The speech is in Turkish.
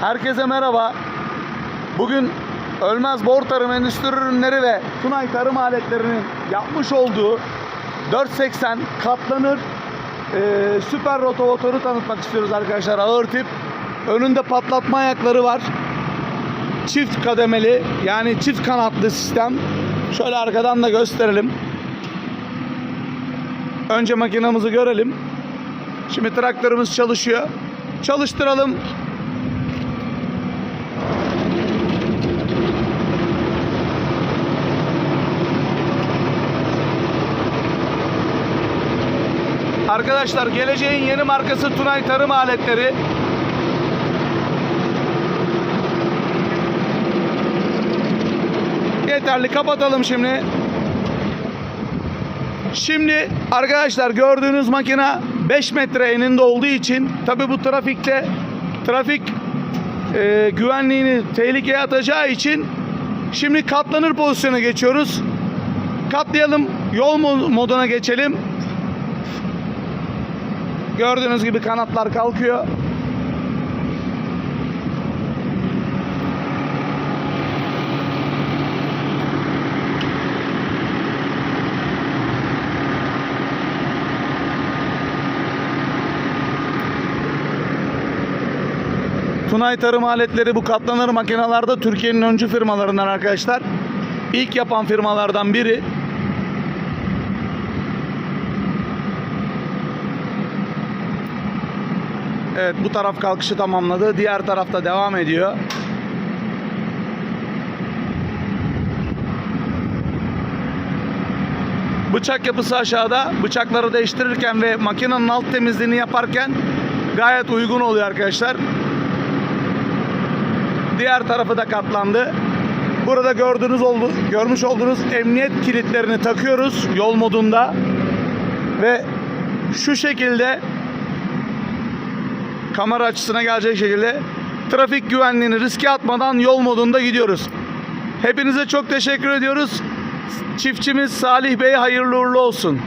Herkese merhaba. Bugün Ölmez Bor Tarım Endüstri Ürünleri ve Tunay Tarım Aletlerinin yapmış olduğu 480 katlanır e, süper rotavatoru tanıtmak istiyoruz arkadaşlar. Ağır tip. Önünde patlatma ayakları var. Çift kademeli yani çift kanatlı sistem. Şöyle arkadan da gösterelim. Önce makinamızı görelim. Şimdi traktörümüz çalışıyor. Çalıştıralım. Arkadaşlar geleceğin yeni markası Tunay Tarım Aletleri. Yeterli kapatalım şimdi. Şimdi arkadaşlar gördüğünüz makine 5 metre eninde olduğu için tabi bu trafikte trafik e, güvenliğini tehlikeye atacağı için şimdi katlanır pozisyona geçiyoruz. Katlayalım yol mo- moduna geçelim. Gördüğünüz gibi kanatlar kalkıyor. Tunay Tarım Aletleri bu katlanır makinelerde Türkiye'nin öncü firmalarından arkadaşlar. İlk yapan firmalardan biri. Evet bu taraf kalkışı tamamladı. Diğer tarafta devam ediyor. Bıçak yapısı aşağıda. Bıçakları değiştirirken ve makinenin alt temizliğini yaparken gayet uygun oluyor arkadaşlar. Diğer tarafı da katlandı. Burada gördüğünüz oldu, görmüş olduğunuz emniyet kilitlerini takıyoruz yol modunda ve şu şekilde kamera açısına gelecek şekilde trafik güvenliğini riske atmadan yol modunda gidiyoruz. Hepinize çok teşekkür ediyoruz. Çiftçimiz Salih Bey hayırlı uğurlu olsun.